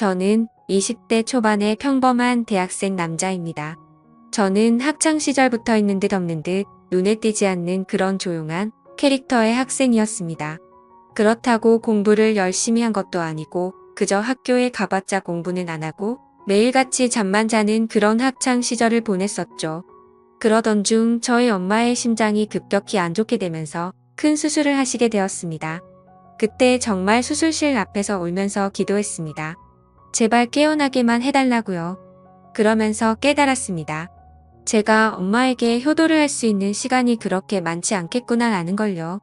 저는 20대 초반의 평범한 대학생 남자입니다. 저는 학창 시절부터 있는 듯 없는 듯 눈에 띄지 않는 그런 조용한 캐릭터의 학생이었습니다. 그렇다고 공부를 열심히 한 것도 아니고 그저 학교에 가봤자 공부는 안 하고 매일같이 잠만 자는 그런 학창 시절을 보냈었죠. 그러던 중 저희 엄마의 심장이 급격히 안 좋게 되면서 큰 수술을 하시게 되었습니다. 그때 정말 수술실 앞에서 울면서 기도했습니다. 제발 깨어나게만 해달라고요. 그러면서 깨달았습니다. 제가 엄마에게 효도를 할 수 있는 시간이 그렇게 많지 않겠구나 라는 걸요.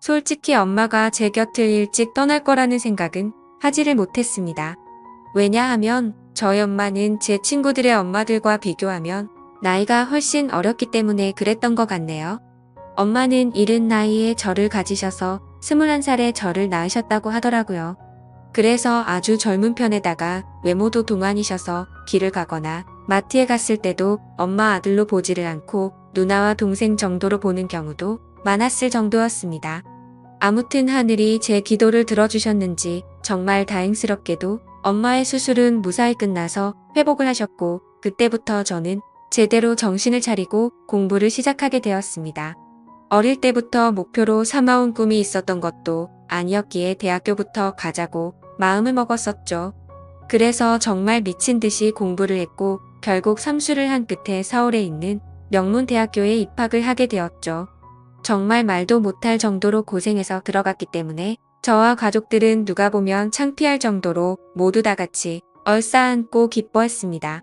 솔직히 엄마가 제 곁을 일찍 떠날 거라는 생각은 하지를 못했습니다. 왜냐하면 저희 엄마는 제 친구들의 엄마들과 비교하면 나이가 훨씬 어렸기 때문에 그랬던 것 같네요. 엄마는 이른 나이에 저를 가지셔서 21살에 저를 낳으셨다고 하더라고요. 그래서 아주 젊은 편에다가 외모도 동안이셔서 길을 가거나 마트에 갔을 때도 엄마 아들로 보지를 않고 누나와 동생 정도로 보는 경우도 많았을 정도였습니다. 아무튼 하늘이 제 기도를 들어주셨는지 정말 다행스럽게도 엄마의 수술은 무사히 끝나서 회복을 하셨고 그때부터 저는 제대로 정신을 차리고 공부를 시작하게 되었습니다. 어릴 때부터 목표로 삼아온 꿈이 있었던 것도 아니었기에 대학교부터 가자고 마음을 먹었었죠. 그래서 정말 미친 듯이 공부를 했고 결국 삼수를 한 끝에 서울에 있는 명문 대학교에 입학을 하게 되었죠. 정말 말도 못할 정도로 고생해서 들어갔기 때문에 저와 가족들은 누가 보면 창피할 정도로 모두 다 같이 얼싸안고 기뻐했습니다.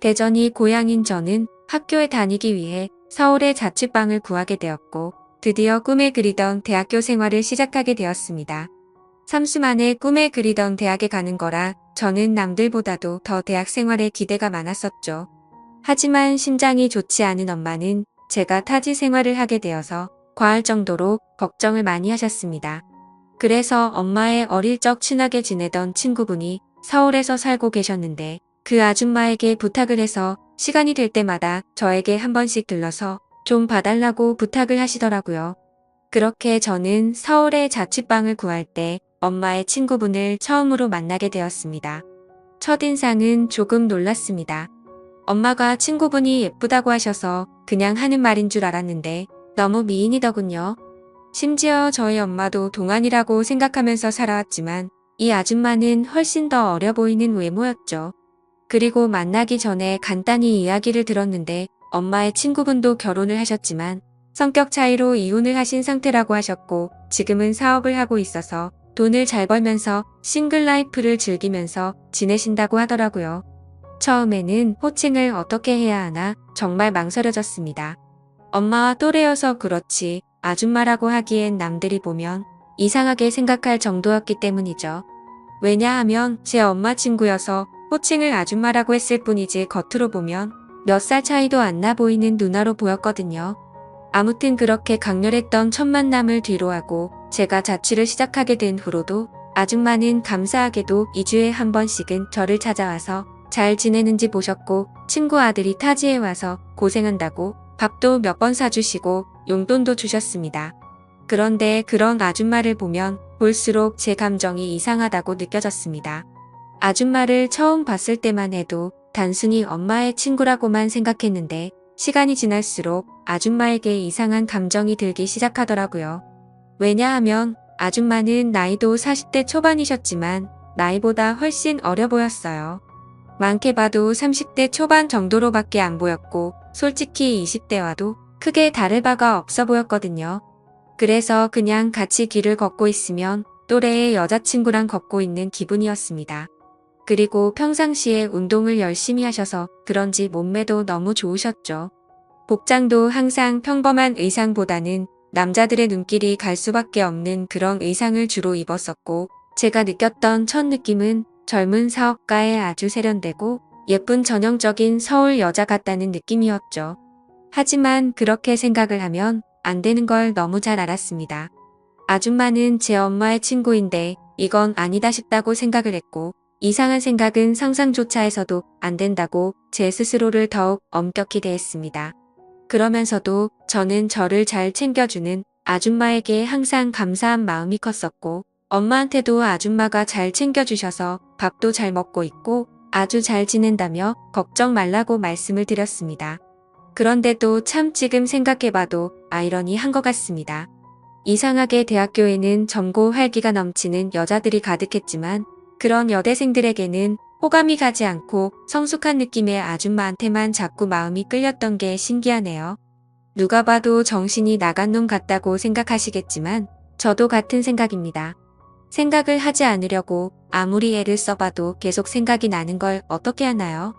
대전이 고향인 저는 학교에 다니기 위해 서울에 자취방을 구하게 되었고 드디어 꿈에 그리던 대학교 생활을 시작하게 되었습니다. 삼수 만에 꿈에 그리던 대학에 가는 거라 저는 남들보다도 더 대학 생활에 기대가 많았었죠. 하지만 심장이 좋지 않은 엄마는 제가 타지 생활을 하게 되어서 과할 정도로 걱정을 많이 하셨습니다. 그래서 엄마의 어릴 적 친하게 지내던 친구분이 서울에서 살고 계셨는데 그 아줌마에게 부탁을 해서 시간이 될 때마다 저에게 한 번씩 들러서 좀 봐달라고 부탁을 하시더라고요. 그렇게 저는 서울에 자취방을 구할 때 엄마의 친구분을 처음으로 만나게 되었습니다. 첫인상은 조금 놀랐습니다. 엄마가 친구분이 예쁘다고 하셔서 그냥 하는 말인 줄 알았는데 너무 미인이더군요. 심지어 저희 엄마도 동안이라고 생각하면서 살아왔지만 이 아줌마는 훨씬 더 어려 보이는 외모였죠. 그리고 만나기 전에 간단히 이야기를 들었는데 엄마의 친구분도 결혼을 하셨지만 성격 차이로 이혼을 하신 상태라고 하셨고 지금은 사업을 하고 있어서 돈을 잘 벌면서 싱글 라이프를 즐기면서 지내신다고 하더라고요. 처음에는 호칭을 어떻게 해야 하나 정말 망설여졌습니다. 엄마와 또래여서 그렇지 아줌마라고 하기엔 남들이 보면 이상하게 생각할 정도였기 때문이죠. 왜냐하면 제 엄마 친구여서 호칭을 아줌마라고 했을 뿐이지 겉으로 보면 몇 살 차이도 안 나 보이는 누나로 보였거든요. 아무튼 그렇게 강렬했던 첫 만남을 뒤로하고 제가 자취를 시작하게 된 후로도 아줌마는 감사하게도 2주에 한 번씩은 저를 찾아와서 잘 지내는지 보셨고 친구 아들이 타지에 와서 고생한다고 밥도 몇 번 사주시고 용돈도 주셨습니다. 그런데 그런 아줌마를 보면 볼수록 제 감정이 이상하다고 느껴졌습니다. 아줌마를 처음 봤을 때만 해도 단순히 엄마의 친구라고만 생각했는데 시간이 지날수록 아줌마에게 이상한 감정이 들기 시작하더라고요. 왜냐하면 아줌마는 나이도 40대 초반이셨지만 나이보다 훨씬 어려 보였어요. 많게 봐도 30대 초반 정도로밖에 안 보였고 솔직히 20대와도 크게 다를 바가 없어 보였거든요. 그래서 그냥 같이 길을 걷고 있으면 또래의 여자친구랑 걷고 있는 기분이었습니다. 그리고 평상시에 운동을 열심히 하셔서 그런지 몸매도 너무 좋으셨죠. 복장도 항상 평범한 의상보다는 남자들의 눈길이 갈 수밖에 없는 그런 의상을 주로 입었었고 제가 느꼈던 첫 느낌은 젊은 사업가의 아주 세련되고 예쁜 전형적인 서울 여자 같다는 느낌이었죠. 하지만 그렇게 생각을 하면 안 되는 걸 너무 잘 알았습니다. 아줌마는 제 엄마의 친구인데 이건 아니다 싶다고 생각을 했고 이상한 생각은 상상조차 해서도 안 된다고 제 스스로를 더욱 엄격히 대했습니다. 그러면서도 저는 저를 잘 챙겨주는 아줌마에게 항상 감사한 마음이 컸었고 엄마한테도 아줌마가 잘 챙겨주셔서 밥도 잘 먹고 있고 아주 잘 지낸다며 걱정 말라고 말씀을 드렸습니다. 그런데도 참 지금 생각해봐도 아이러니한 것 같습니다. 이상하게 대학교에는 젊고 활기가 넘치는 여자들이 가득했지만 그런 여대생들에게는 호감이 가지 않고 성숙한 느낌의 아줌마한테만 자꾸 마음이 끌렸던 게 신기하네요. 누가 봐도 정신이 나간 놈 같다고 생각하시겠지만 저도 같은 생각입니다. 생각을 하지 않으려고 아무리 애를 써봐도 계속 생각이 나는 걸 어떻게 하나요?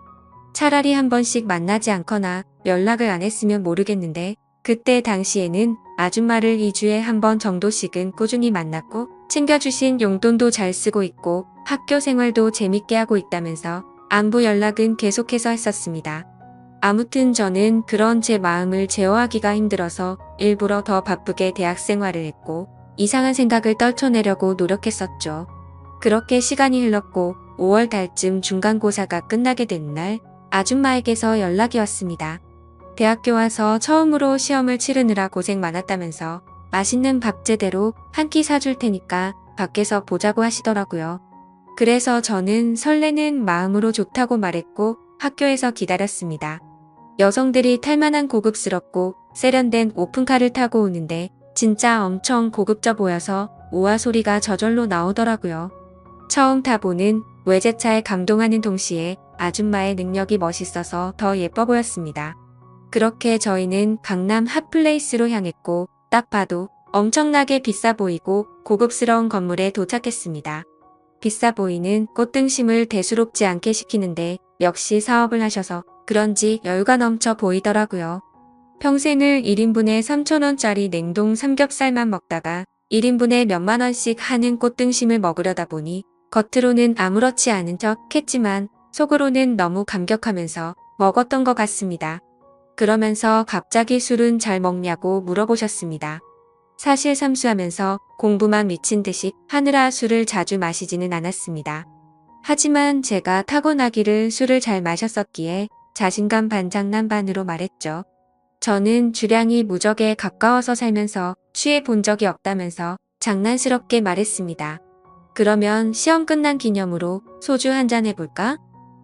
차라리 한 번씩 만나지 않거나 연락을 안 했으면 모르겠는데 그때 당시에는 아줌마를 2주에 한 번 정도씩은 꾸준히 만났고 챙겨주신 용돈도 잘 쓰고 있고 학교 생활도 재밌게 하고 있다면서 안부 연락은 계속해서 했었습니다. 아무튼 저는 그런 제 마음을 제어하기가 힘들어서 일부러 더 바쁘게 대학 생활을 했고 이상한 생각을 떨쳐내려고 노력했었죠. 그렇게 시간이 흘렀고 5월 달쯤 중간고사가 끝나게 된 날 아줌마에게서 연락이 왔습니다. 대학교 와서 처음으로 시험을 치르느라 고생 많았다면서 맛있는 밥 제대로 한 끼 사줄 테니까 밖에서 보자고 하시더라고요. 그래서 저는 설레는 마음으로 좋다고 말했고 학교에서 기다렸습니다. 여성들이 탈만한 고급스럽고 세련된 오픈카를 타고 오는데 진짜 엄청 고급져 보여서 우아 소리가 저절로 나오더라고요. 처음 타보는 외제차에 감동하는 동시에 아줌마의 능력이 멋있어서 더 예뻐 보였습니다. 그렇게 저희는 강남 핫플레이스로 향했고 딱 봐도 엄청나게 비싸 보이고 고급스러운 건물에 도착했습니다. 비싸 보이는 꽃등심을 대수롭지 않게 시키는데 역시 사업을 하셔서 그런지 여유가 넘쳐 보이더라고요. 평생을 1인분에 3천원짜리 냉동 삼겹살만 먹다가 1인분에 몇만 원씩 하는 꽃등심을 먹으려다 보니 겉으로는 아무렇지 않은 척 했지만 속으로는 너무 감격하면서 먹었던 것 같습니다. 그러면서 갑자기 술은 잘 먹냐고 물어보셨습니다. 사실 삼수하면서 공부만 미친 듯이 하느라 술을 자주 마시지는 않았습니다. 하지만 제가 타고나기를 술을 잘 마셨었기에 자신감 반 장난 반으로 말했죠. 저는 주량이 무적에 가까워서 살면서 취해 본 적이 없다면서 장난스럽게 말했습니다. 그러면 시험 끝난 기념으로 소주 한 잔 해볼까?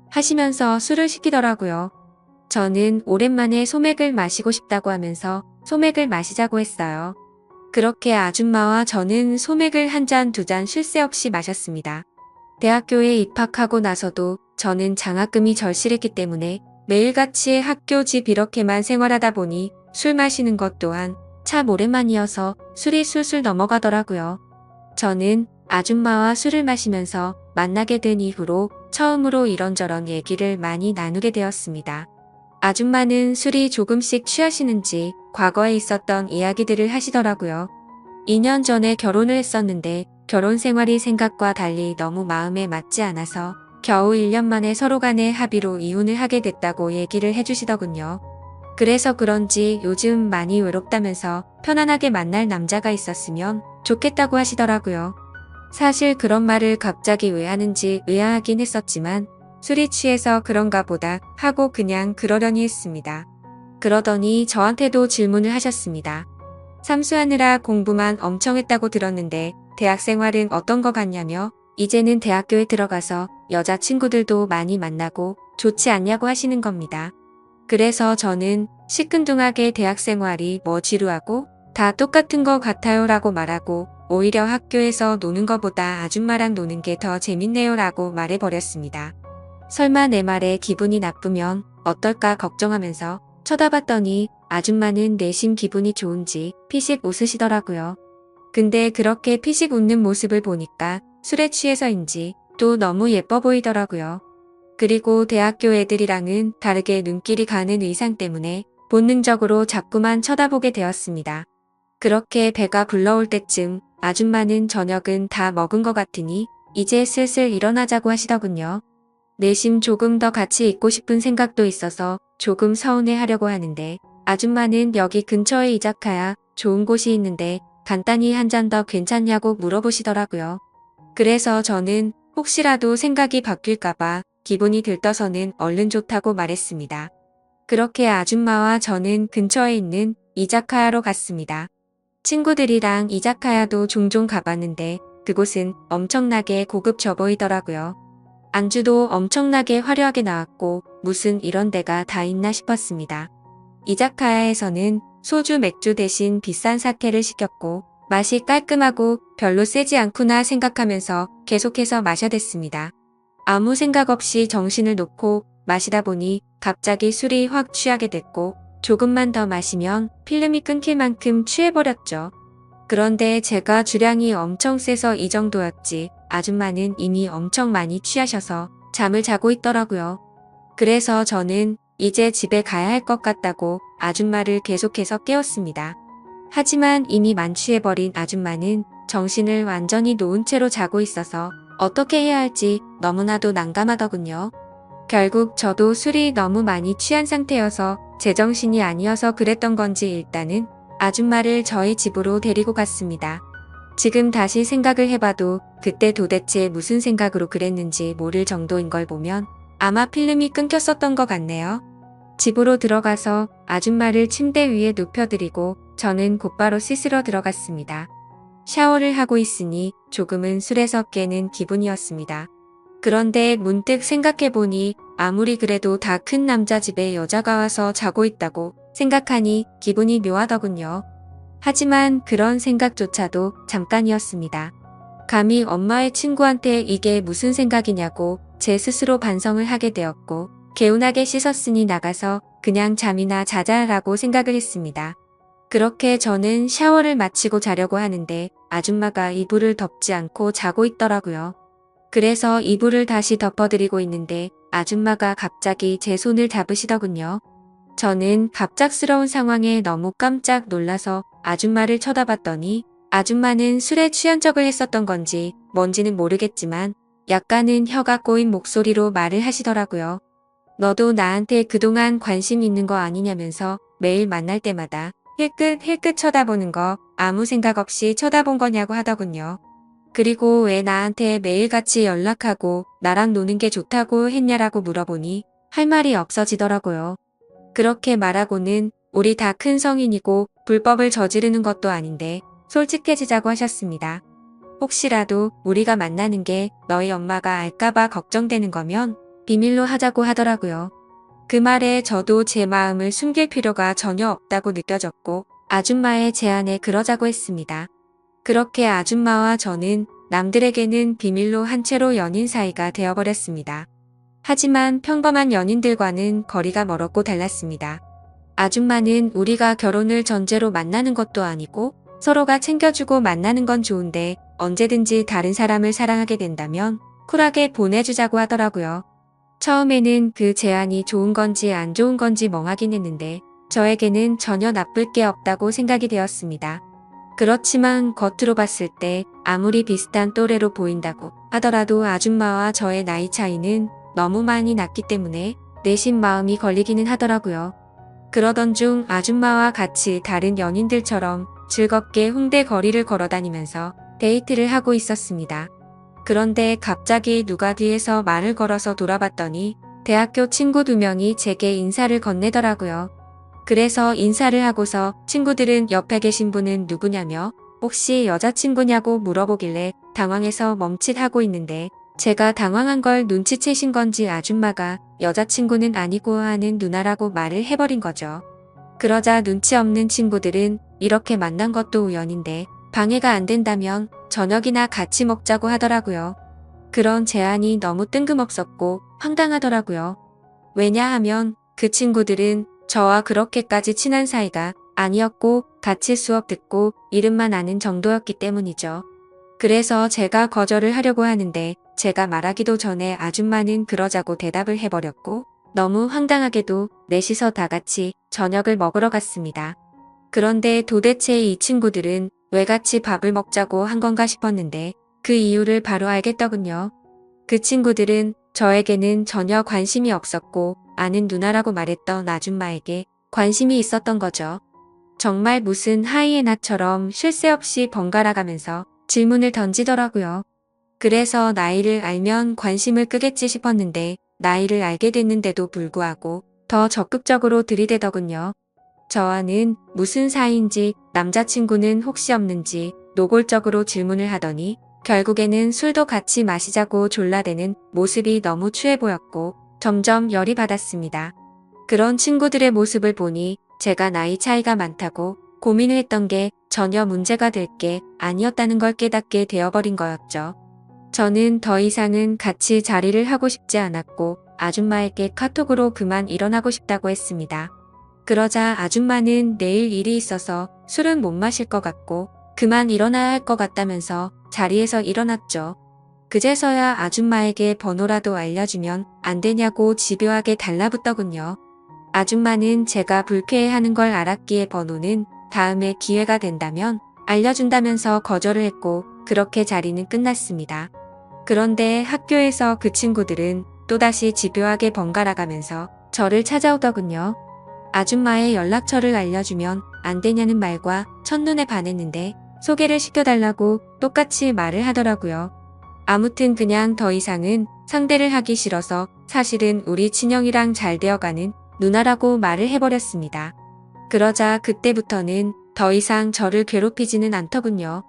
하시면서 술을 시키더라고요. 저는 오랜만에 소맥을 마시고 싶다고 하면서 소맥을 마시자고 했어요. 그렇게 아줌마와 저는 소맥을 한 잔 두 잔 쉴 새 없이 마셨습니다. 대학교에 입학하고 나서도 저는 장학금이 절실했기 때문에 매일같이 학교 집 이렇게만 생활하다 보니 술 마시는 것 또한 참 오랜만이어서 술이 술술 넘어가더라고요. 저는 아줌마와 술을 마시면서 만나게 된 이후로 처음으로 이런저런 얘기를 많이 나누게 되었습니다. 아줌마는 술이 조금씩 취하시는지 과거에 있었던 이야기들을 하시더라고요. 2년 전에 결혼을 했었는데 결혼 생활이 생각과 달리 너무 마음에 맞지 않아서 겨우 1년 만에 서로 간의 합의로 이혼을 하게 됐다고 얘기를 해주시더군요. 그래서 그런지 요즘 많이 외롭다면서 편안하게 만날 남자가 있었으면 좋겠다고 하시더라고요. 사실 그런 말을 갑자기 왜 하는지 의아하긴 했었지만 술이 취해서 그런가 보다 하고 그냥 그러려니 했습니다. 그러더니 저한테도 질문을 하셨습니다. 삼수하느라 공부만 엄청 했다고 들었는데 대학 생활은 어떤 것 같냐며 이제는 대학교에 들어가서 여자친구들도 많이 만나고 좋지 않냐고 하시는 겁니다. 그래서 저는 시큰둥하게 대학 생활이 뭐 지루하고 다 똑같은 것 같아요 라고 말하고 오히려 학교에서 노는 것보다 아줌마랑 노는 게 더 재밌네요 라고 말해버렸습니다. 설마 내 말에 기분이 나쁘면 어떨까 걱정하면서 쳐다봤더니 아줌마는 내심 기분이 좋은지 피식 웃으시더라고요. 근데 그렇게 피식 웃는 모습을 보니까 술에 취해서인지 또 너무 예뻐 보이더라고요. 그리고 대학교 애들이랑은 다르게 눈길이 가는 의상 때문에 본능적으로 자꾸만 쳐다보게 되었습니다. 그렇게 배가 불러올 때쯤 아줌마는 저녁은 다 먹은 것 같으니 이제 슬슬 일어나자고 하시더군요. 내심 조금 더 같이 있고 싶은 생각도 있어서 조금 서운해 하려고 하는데 아줌마는 여기 근처에 이자카야 좋은 곳이 있는데 간단히 한 잔 더 괜찮냐고 물어보시더라고요. 그래서 저는 혹시라도 생각이 바뀔까봐 기분이 들떠서는 얼른 좋다고 말했습니다. 그렇게 아줌마와 저는 근처에 있는 이자카야로 갔습니다. 친구들이랑 이자카야도 종종 가봤는데 그곳은 엄청나게 고급져 보이더라고요. 안주도 엄청나게 화려하게 나왔고 무슨 이런 데가 다 있나 싶었습니다. 이자카야에서는 소주 맥주 대신 비싼 사케를 시켰고 맛이 깔끔하고 별로 세지 않구나 생각하면서 계속해서 마셔댔습니다. 아무 생각 없이 정신을 놓고 마시다 보니 갑자기 술이 확 취하게 됐고 조금만 더 마시면 필름이 끊길 만큼 취해버렸죠. 그런데 제가 주량이 엄청 세서 이 정도였지 아줌마는 이미 엄청 많이 취하셔서 잠을 자고 있더라고요. 그래서 저는 이제 집에 가야 할 것 같다고 아줌마를 계속해서 깨웠습니다. 하지만 이미 만취해버린 아줌마는 정신을 완전히 놓은 채로 자고 있어서 어떻게 해야 할지 너무나도 난감하더군요. 결국 저도 술이 너무 많이 취한 상태여서 제정신이 아니어서 그랬던 건지 일단은 아줌마를 저희 집으로 데리고 갔습니다. 지금 다시 생각을 해봐도 그때 도대체 무슨 생각으로 그랬는지 모를 정도인 걸 보면 아마 필름이 끊겼었던 것 같네요. 집으로 들어가서 아줌마를 침대 위에 눕혀드리고 저는 곧바로 씻으러 들어갔습니다. 샤워를 하고 있으니 조금은 술에서 깨는 기분이었습니다. 그런데 문득 생각해보니 아무리 그래도 다 큰 남자 집에 여자가 와서 자고 있다고 생각하니 기분이 묘하더군요. 하지만 그런 생각조차도 잠깐이었습니다. 감히 엄마의 친구한테 이게 무슨 생각이냐고 제 스스로 반성을 하게 되었고 개운하게 씻었으니 나가서 그냥 잠이나 자자라고 생각을 했습니다. 그렇게 저는 샤워를 마치고 자려고 하는데 아줌마가 이불을 덮지 않고 자고 있더라고요. 그래서 이불을 다시 덮어드리고 있는데 아줌마가 갑자기 제 손을 잡으시더군요. 저는 갑작스러운 상황에 너무 깜짝 놀라서 아줌마를 쳐다봤더니 아줌마는 술에 취한 척을 했었던 건지 뭔지는 모르겠지만 약간은 혀가 꼬인 목소리로 말을 하시더라고요. 너도 나한테 그동안 관심 있는 거 아니냐면서 매일 만날 때마다 힐끗 힐끗 쳐다보는 거 아무 생각 없이 쳐다본 거냐고 하더군요. 그리고 왜 나한테 매일같이 연락하고 나랑 노는 게 좋다고 했냐라고 물어보니 할 말이 없어지더라고요. 그렇게 말하고는 우리 다 큰 성인이고 불법을 저지르는 것도 아닌데 솔직해지자고 하셨습니다. 혹시라도 우리가 만나는 게 너희 엄마가 알까봐 걱정되는 거면 비밀로 하자고 하더라고요. 그 말에 저도 제 마음을 숨길 필요가 전혀 없다고 느껴졌고 아줌마의 제안에 그러자고 했습니다. 그렇게 아줌마와 저는 남들에게는 비밀로 한 채로 연인 사이가 되어버렸습니다. 하지만 평범한 연인들과는 거리가 멀었고 달랐습니다. 아줌마는 우리가 결혼을 전제로 만나는 것도 아니고 서로가 챙겨주고 만나는 건 좋은데 언제든지 다른 사람을 사랑하게 된다면 쿨하게 보내주자고 하더라고요. 처음에는 그 제안이 좋은 건지 안 좋은 건지 멍하긴 했는데 저에게는 전혀 나쁠 게 없다고 생각이 되었습니다. 그렇지만 겉으로 봤을 때 아무리 비슷한 또래로 보인다고 하더라도 아줌마와 저의 나이 차이는 너무 많이 났기 때문에 내심 마음이 걸리기는 하더라고요. 그러던 중 아줌마와 같이 다른 연인들처럼 즐겁게 홍대 거리를 걸어 다니면서 데이트를 하고 있었습니다. 그런데 갑자기 누가 뒤에서 말을 걸어서 돌아봤더니 대학교 친구 두 명이 제게 인사를 건네더라고요. 그래서 인사를 하고서 친구들은 옆에 계신 분은 누구냐며 혹시 여자친구냐고 물어보길래 당황해서 멈칫하고 있는데 제가 당황한 걸 눈치채신 건지 아줌마가 여자친구는 아니고 하는 누나라고 말을 해버린 거죠. 그러자 눈치 없는 친구들은 이렇게 만난 것도 우연인데 방해가 안 된다면 저녁이나 같이 먹자고 하더라고요. 그런 제안이 너무 뜬금없었고 황당하더라고요. 왜냐하면 그 친구들은 저와 그렇게까지 친한 사이가 아니었고 같이 수업 듣고 이름만 아는 정도였기 때문이죠. 그래서 제가 거절을 하려고 하는데 제가 말하기도 전에 아줌마는 그러자고 대답을 해버렸고 너무 황당하게도 넷이서 다 같이 저녁을 먹으러 갔습니다. 그런데 도대체 이 친구들은 왜 같이 밥을 먹자고 한 건가 싶었는데 그 이유를 바로 알겠더군요. 그 친구들은 저에게는 전혀 관심이 없었고 아는 누나라고 말했던 아줌마에게 관심이 있었던 거죠. 정말 무슨 하이에나처럼 쉴 새 없이 번갈아 가면서 질문을 던지더라고요. 그래서 나이를 알면 관심을 끄겠지 싶었는데 나이를 알게 됐는데도 불구하고 더 적극적으로 들이대더군요. 저와는 무슨 사이인지 남자친구는 혹시 없는지 노골적으로 질문을 하더니 결국에는 술도 같이 마시자고 졸라대는 모습이 너무 추해 보였고 점점 열이 받았습니다. 그런 친구들의 모습을 보니 제가 나이 차이가 많다고 고민을 했던 게 전혀 문제가 될 게 아니었다는 걸 깨닫게 되어버린 거였죠. 저는 더 이상은 같이 자리를 하고 싶지 않았고 아줌마에게 카톡으로 그만 일어나고 싶다고 했습니다. 그러자 아줌마는 내일 일이 있어서 술은 못 마실 것 같고 그만 일어나야 할 것 같다면서 자리에서 일어났죠. 그제서야 아줌마에게 번호라도 알려주면 안 되냐고 집요하게 달라붙더군요. 아줌마는 제가 불쾌해하는 걸 알았기에 번호는 다음에 기회가 된다면 알려준다면서 거절을 했고 그렇게 자리는 끝났습니다. 그런데 학교에서 그 친구들은 또다시 집요하게 번갈아 가면서 저를 찾아오더군요. 아줌마의 연락처를 알려주면 안 되냐는 말과 첫눈에 반했는데 소개를 시켜달라고 똑같이 말을 하더라고요. 아무튼 그냥 더 이상은 상대를 하기 싫어서 사실은 우리 친형이랑 잘 되어가는 누나라고 말을 해버렸습니다. 그러자 그때부터는 더 이상 저를 괴롭히지는 않더군요.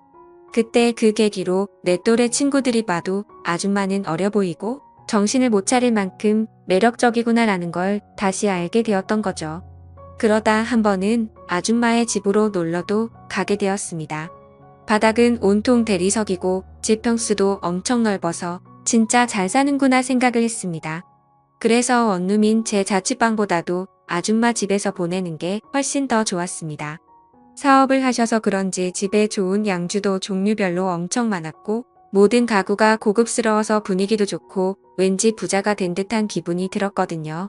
그때 그 계기로 내 또래 친구들이 봐도 아줌마는 어려 보이고 정신을 못 차릴 만큼 매력적이구나라는 걸 다시 알게 되었던 거죠. 그러다 한 번은 아줌마의 집으로 놀러도 가게 되었습니다. 바닥은 온통 대리석이고 집 평수도 엄청 넓어서 진짜 잘 사는구나 생각을 했습니다. 그래서 원룸인 제 자취방보다도 아줌마 집에서 보내는 게 훨씬 더 좋았습니다. 사업을 하셔서 그런지 집에 좋은 양주도 종류별로 엄청 많았고 모든 가구가 고급스러워서 분위기도 좋고 왠지 부자가 된 듯한 기분이 들었거든요.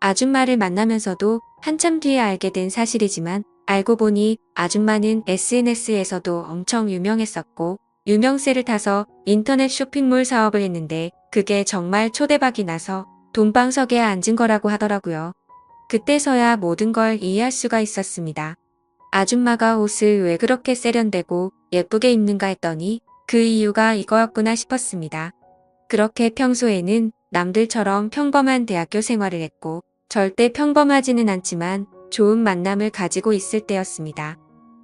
아줌마를 만나면서도 한참 뒤에 알게 된 사실이지만 알고 보니 아줌마는 SNS에서도 엄청 유명했었고 유명세를 타서 인터넷 쇼핑몰 사업을 했는데 그게 정말 초대박이 나서 돈방석에 앉은 거라고 하더라고요. 그때서야 모든 걸 이해할 수가 있었습니다. 아줌마가 옷을 왜 그렇게 세련되고 예쁘게 입는가 했더니 그 이유가 이거였구나 싶었습니다. 그렇게 평소에는 남들처럼 평범한 대학교 생활을 했고 절대 평범하지는 않지만 좋은 만남을 가지고 있을 때였습니다.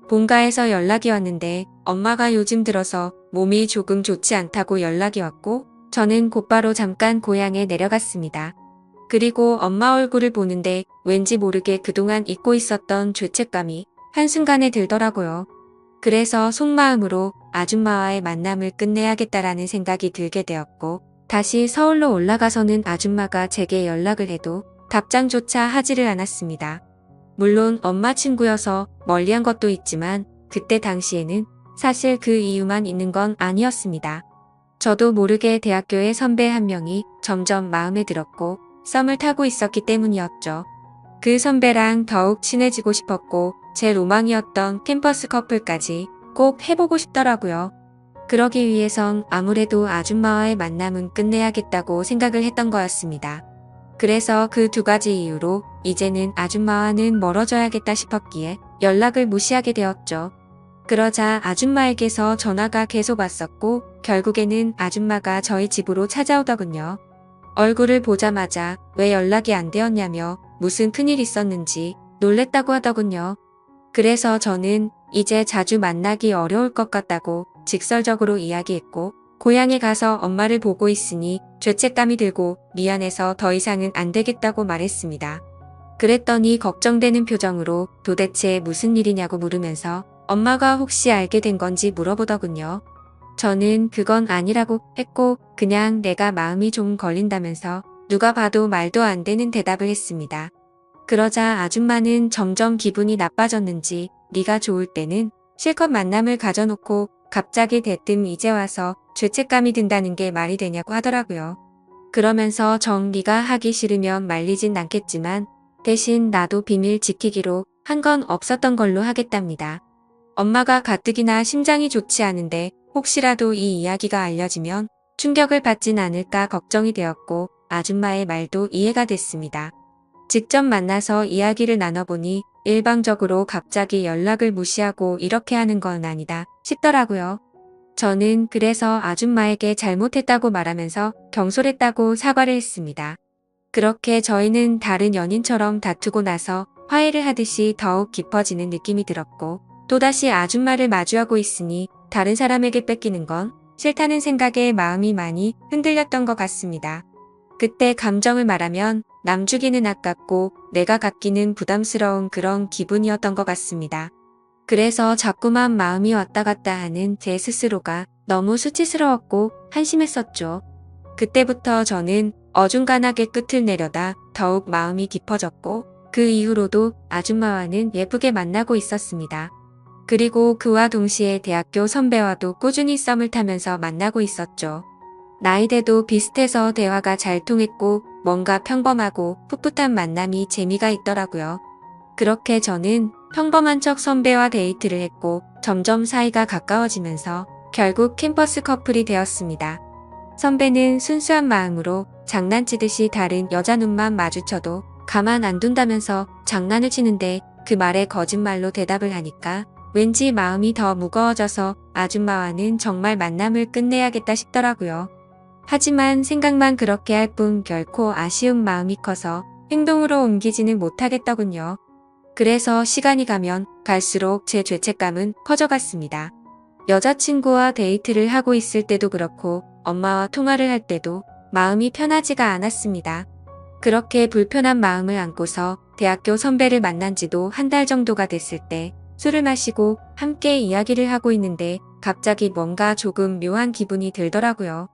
본가에서 연락이 왔는데 엄마가 요즘 들어서 몸이 조금 좋지 않다고 연락이 왔고 저는 곧바로 잠깐 고향에 내려갔습니다. 그리고 엄마 얼굴을 보는데 왠지 모르게 그동안 잊고 있었던 죄책감이 한순간에 들더라고요. 그래서 속마음으로 아줌마와의 만남을 끝내야겠다라는 생각이 들게 되었고 다시 서울로 올라가서는 아줌마가 제게 연락을 해도 답장조차 하지를 않았습니다. 물론 엄마 친구여서 멀리한 것도 있지만 그때 당시에는 사실 그 이유만 있는 건 아니었습니다. 저도 모르게 대학교의 선배 한 명이 점점 마음에 들었고 썸을 타고 있었기 때문이었죠. 그 선배랑 더욱 친해지고 싶었고 제 로망이었던 캠퍼스 커플까지 꼭 해보고 싶더라고요. 그러기 위해선 아무래도 아줌마와의 만남은 끝내야겠다고 생각을 했던 거였습니다. 그래서 그 두 가지 이유로 이제는 아줌마와는 멀어져야겠다 싶었기에 연락을 무시하게 되었죠. 그러자 아줌마에게서 전화가 계속 왔었고 결국에는 아줌마가 저희 집으로 찾아오더군요. 얼굴을 보자마자 왜 연락이 안 되었냐며 무슨 큰일 있었는지 놀랬다고 하더군요. 그래서 저는 이제 자주 만나기 어려울 것 같다고 직설적으로 이야기했고 고향에 가서 엄마를 보고 있으니 죄책감이 들고 미안해서 더 이상은 안 되겠다고 말했습니다. 그랬더니 걱정되는 표정으로 도대체 무슨 일이냐고 물으면서 엄마가 혹시 알게 된 건지 물어보더군요. 저는 그건 아니라고 했고 그냥 내가 마음이 좀 걸린다면서 누가 봐도 말도 안 되는 대답을 했습니다. 그러자 아줌마는 점점 기분이 나빠졌는지 네가 좋을 때는 실컷 만남을 가져놓고 갑자기 대뜸 이제 와서 죄책감이 든다는 게 말이 되냐고 하더라고요. 그러면서 정리가 하기 싫으면 말리진 않겠지만 대신 나도 비밀 지키기로 한 건 없었던 걸로 하겠답니다. 엄마가 가뜩이나 심장이 좋지 않은데 혹시라도 이 이야기가 알려지면 충격을 받진 않을까 걱정이 되었고 아줌마의 말도 이해가 됐습니다. 직접 만나서 이야기를 나눠보니 일방적으로 갑자기 연락을 무시하고 이렇게 하는 건 아니다 싶더라고요. 저는 그래서 아줌마에게 잘못했다고 말하면서 경솔했다고 사과를 했습니다. 그렇게 저희는 다른 연인처럼 다투고 나서 화해를 하듯이 더욱 깊어지는 느낌이 들었고 또다시 아줌마를 마주하고 있으니 다른 사람에게 뺏기는 건 싫다는 생각에 마음이 많이 흔들렸던 것 같습니다. 그때 감정을 말하면 남 주기는 아깝고 내가 갖기는 부담스러운 그런 기분이었던 것 같습니다. 그래서 자꾸만 마음이 왔다 갔다 하는 제 스스로가 너무 수치스러웠고 한심했었죠. 그때부터 저는 어중간하게 끝을 내려다 더욱 마음이 깊어졌고 그 이후로도 아줌마와는 예쁘게 만나고 있었습니다. 그리고 그와 동시에 대학교 선배와도 꾸준히 썸을 타면서 만나고 있었죠. 나이대도 비슷해서 대화가 잘 통했고 뭔가 평범하고 풋풋한 만남이 재미가 있더라고요. 그렇게 저는 평범한 척 선배와 데이트를 했고 점점 사이가 가까워지면서 결국 캠퍼스 커플이 되었습니다. 선배는 순수한 마음으로 장난치듯이 다른 여자 눈만 마주쳐도 가만 안 둔다면서 장난을 치는데 그 말에 거짓말로 대답을 하니까 왠지 마음이 더 무거워져서 아줌마와는 정말 만남을 끝내야겠다 싶더라고요. 하지만 생각만 그렇게 할 뿐 결코 아쉬운 마음이 커서 행동으로 옮기지는 못하겠더군요. 그래서 시간이 가면 갈수록 제 죄책감은 커져갔습니다. 여자친구와 데이트를 하고 있을 때도 그렇고 엄마와 통화를 할 때도 마음이 편하지가 않았습니다. 그렇게 불편한 마음을 안고서 대학교 선배를 만난 지도 한 달 정도가 됐을 때 술을 마시고 함께 이야기를 하고 있는데 갑자기 뭔가 조금 묘한 기분이 들더라고요.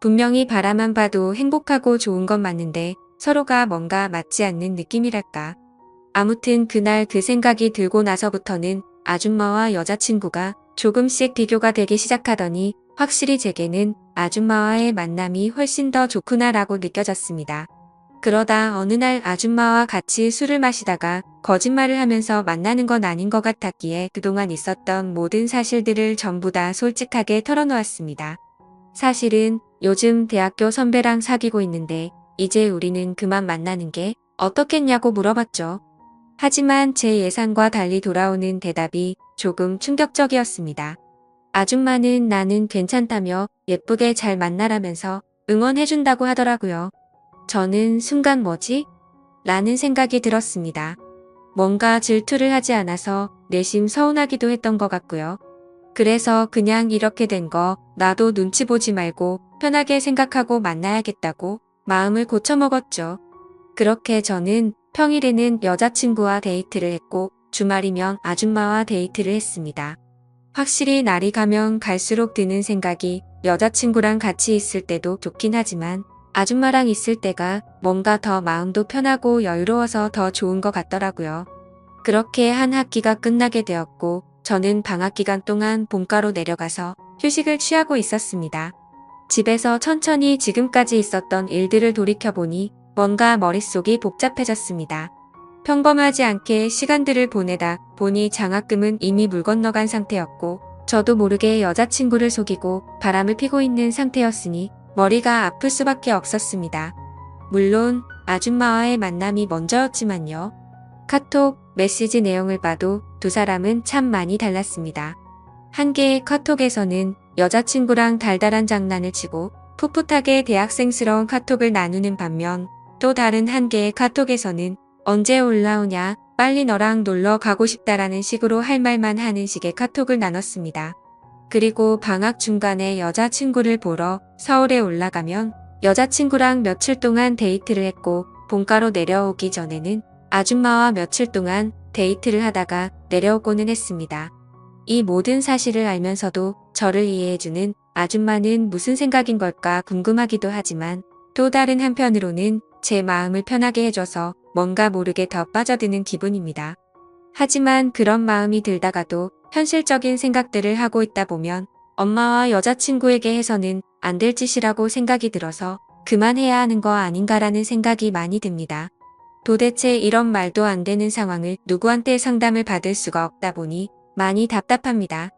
분명히 바라만 봐도 행복하고 좋은 건 맞는데 서로가 뭔가 맞지 않는 느낌이랄까. 아무튼 그날 그 생각이 들고 나서부터는 아줌마와 여자친구가 조금씩 비교가 되기 시작하더니 확실히 제게는 아줌마와의 만남이 훨씬 더 좋구나라고 느껴졌습니다. 그러다 어느 날 아줌마와 같이 술을 마시다가 거짓말을 하면서 만나는 건 아닌 것 같았기에 그동안 있었던 모든 사실들을 전부 다 솔직하게 털어놓았습니다. 사실은 요즘 대학교 선배랑 사귀고 있는데 이제 우리는 그만 만나는 게 어떻겠냐고 물어봤죠. 하지만 제 예상과 달리 돌아오는 대답이 조금 충격적이었습니다. 아줌마는 나는 괜찮다며 예쁘게 잘 만나라면서 응원해준다고 하더라고요. 저는 순간 뭐지? 라는 생각이 들었습니다. 뭔가 질투를 하지 않아서 내심 서운하기도 했던 것 같고요. 그래서 그냥 이렇게 된 거 나도 눈치 보지 말고 편하게 생각하고 만나야겠다고 마음을 고쳐먹었죠. 그렇게 저는 평일에는 여자친구와 데이트를 했고 주말이면 아줌마와 데이트를 했습니다. 확실히 날이 가면 갈수록 드는 생각이 여자친구랑 같이 있을 때도 좋긴 하지만 아줌마랑 있을 때가 뭔가 더 마음도 편하고 여유로워서 더 좋은 것 같더라고요. 그렇게 한 학기가 끝나게 되었고 저는 방학 기간 동안 본가로 내려가서 휴식을 취하고 있었습니다. 집에서 천천히 지금까지 있었던 일들을 돌이켜보니 뭔가 머릿속이 복잡해졌습니다. 평범하지 않게 시간들을 보내다 보니 장학금은 이미 물 건너간 상태였고 저도 모르게 여자친구를 속이고 바람을 피고 있는 상태였으니 머리가 아플 수밖에 없었습니다. 물론 아줌마와의 만남이 먼저였지만요. 카톡, 메시지 내용을 봐도 두 사람은 참 많이 달랐습니다. 한 개의 카톡에서는 여자친구랑 달달한 장난을 치고 풋풋하게 대학생스러운 카톡을 나누는 반면 또 다른 한 개의 카톡에서는 언제 올라오냐, 빨리 너랑 놀러 가고 싶다라는 식으로 할 말만 하는 식의 카톡을 나눴습니다. 그리고 방학 중간에 여자친구를 보러 서울에 올라가면 여자친구랑 며칠 동안 데이트를 했고 본가로 내려오기 전에는 아줌마와 며칠 동안 데이트를 하다가 내려오고는 했습니다. 이 모든 사실을 알면서도 저를 이해해주는 아줌마는 무슨 생각인 걸까 궁금하기도 하지만 또 다른 한편으로는 제 마음을 편하게 해줘서 뭔가 모르게 더 빠져드는 기분입니다. 하지만 그런 마음이 들다가도 현실적인 생각들을 하고 있다 보면 엄마와 여자친구에게 해서는 안 될 짓이라고 생각이 들어서 그만해야 하는 거 아닌가라는 생각이 많이 듭니다. 도대체 이런 말도 안 되는 상황을 누구한테 상담을 받을 수가 없다 보니 많이 답답합니다.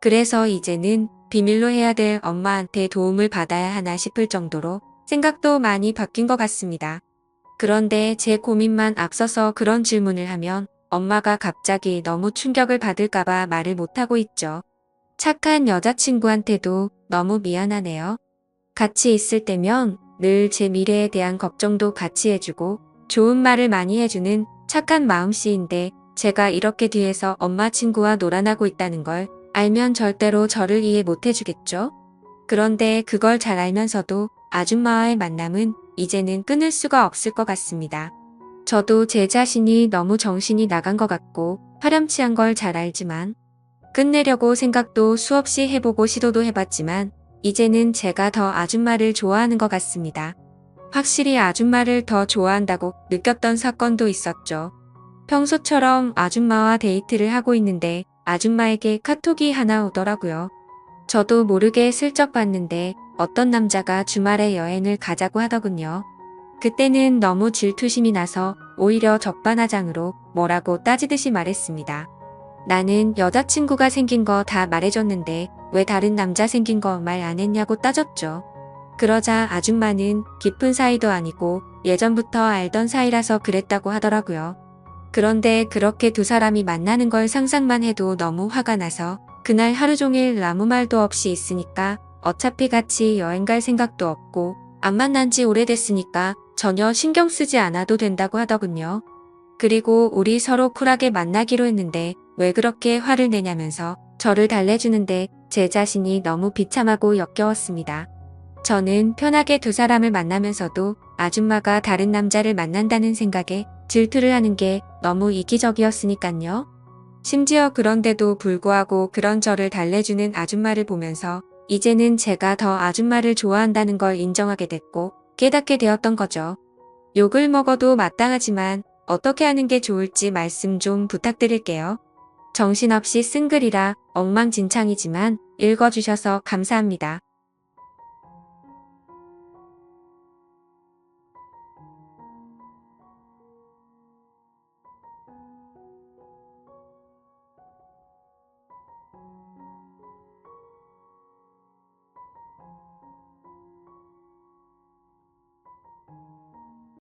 그래서 이제는 비밀로 해야 될 엄마한테 도움을 받아야 하나 싶을 정도로 생각도 많이 바뀐 것 같습니다. 그런데 제 고민만 앞서서 그런 질문을 하면 엄마가 갑자기 너무 충격을 받을까봐 말을 못하고 있죠. 착한 여자친구한테도 너무 미안하네요. 같이 있을 때면 늘 제 미래에 대한 걱정도 같이 해주고 좋은 말을 많이 해주는 착한 마음씨인데 제가 이렇게 뒤에서 엄마 친구와 놀아나고 있다는 걸 알면 절대로 저를 이해 못 해주겠죠? 그런데 그걸 잘 알면서도 아줌마와의 만남은 이제는 끊을 수가 없을 것 같습니다. 저도 제 자신이 너무 정신이 나간 것 같고 파렴치한 걸 잘 알지만 끝내려고 생각도 수없이 해보고 시도도 해봤지만 이제는 제가 더 아줌마를 좋아하는 것 같습니다. 확실히 아줌마를 더 좋아한다고 느꼈던 사건도 있었죠. 평소처럼 아줌마와 데이트를 하고 있는데 아줌마에게 카톡이 하나 오더라고요. 저도 모르게 슬쩍 봤는데 어떤 남자가 주말에 여행을 가자고 하더군요. 그때는 너무 질투심이 나서 오히려 적반하장으로 뭐라고 따지듯이 말했습니다. 나는 여자친구가 생긴 거 다 말해줬는데 왜 다른 남자 생긴 거 말 안 했냐고 따졌죠. 그러자 아줌마는 깊은 사이도 아니고 예전부터 알던 사이라서 그랬다고 하더라고요. 그런데 그렇게 두 사람이 만나는 걸 상상만 해도 너무 화가 나서 그날 하루 종일 아무 말도 없이 있으니까 어차피 같이 여행 갈 생각도 없고 안 만난 지 오래됐으니까 전혀 신경 쓰지 않아도 된다고 하더군요. 그리고 우리 서로 쿨하게 만나기로 했는데 왜 그렇게 화를 내냐면서 저를 달래주는데 제 자신이 너무 비참하고 역겨웠습니다. 저는 편하게 두 사람을 만나면서도 아줌마가 다른 남자를 만난다는 생각에 질투를 하는 게 너무 이기적이었으니깐요. 심지어 그런데도 불구하고 그런 저를 달래주는 아줌마를 보면서 이제는 제가 더 아줌마를 좋아한다는 걸 인정하게 됐고 깨닫게 되었던 거죠. 욕을 먹어도 마땅하지만 어떻게 하는 게 좋을지 말씀 좀 부탁드릴게요. 정신없이 쓴 글이라 엉망진창이지만 읽어주셔서 감사합니다.